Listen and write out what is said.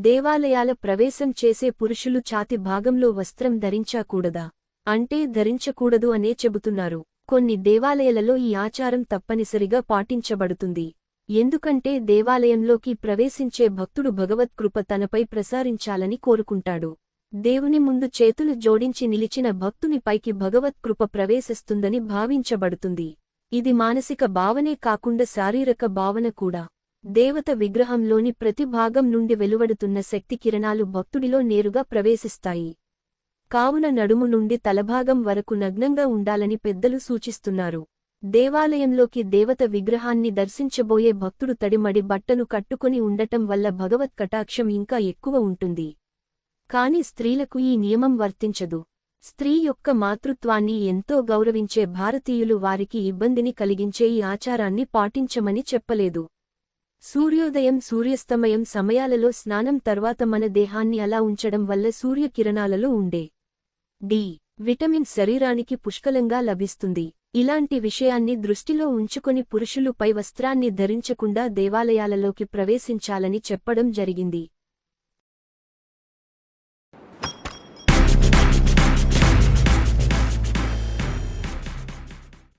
దేవాలయాల ప్రవేశం చేసే పురుషులు ఛాతి భాగంలో వస్త్రం ధరించకూడదా? అంటే ధరించకూడదు అనే చెబుతున్నారు. కొన్ని దేవాలయాలలో ఈ ఆచారం తప్పనిసరిగా పాటించబడుతుంది. ఎందుకంటే దేవాలయంలోకి ప్రవేశించే భక్తుడు భగవత్కృప తనపై ప్రసారించాలని కోరుకుంటాడు. దేవుని ముందు చేతులు జోడించి నిలిచిన భక్తుని పైకి భగవత్కృప ప్రవేశిస్తుందని భావించబడుతుంది. ఇది మానసిక భావనే కాకుండా శారీరక భావన కూడా. దేవత విగ్రహంలోని ప్రతి భాగం నుండి వెలువడుతున్న శక్తి కిరణాలు భక్తుడిలో నేరుగా ప్రవేశిస్తాయి. కావున నడుము నుండి తలభాగం వరకు నగ్నంగా ఉండాలని పెద్దలు సూచిస్తున్నారు. దేవాలయంలోకి దేవత విగ్రహాన్ని దర్శించబోయే భక్తుడు తడిమడి బట్టను కట్టుకుని ఉండటం వల్ల భగవత్ కటాక్షం ఇంకా ఎక్కువ ఉంటుంది. కాని స్త్రీలకు ఈ నియమం వర్తించదు. స్త్రీ యొక్క మాతృత్వాన్ని ఎంతో గౌరవించే భారతీయులు వారికి ఇబ్బందిని కలిగించే ఈ ఆచారాన్ని పాటించమని చెప్పలేదు. సూర్యోదయం సూర్యాస్తమయం సమయాలలో స్నానం తర్వాత మన దేహాన్ని అలా ఉంచడం వల్ల సూర్యకిరణాలలో ఉండే డి విటమిన్ శరీరానికి పుష్కలంగా లభిస్తుంది. ఇలాంటి విషయాన్ని దృష్టిలో ఉంచుకొని పురుషులు పై వస్త్రాన్ని ధరించకుండా దేవాలయాలలోకి ప్రవేశించాలని చెప్పడం జరిగింది.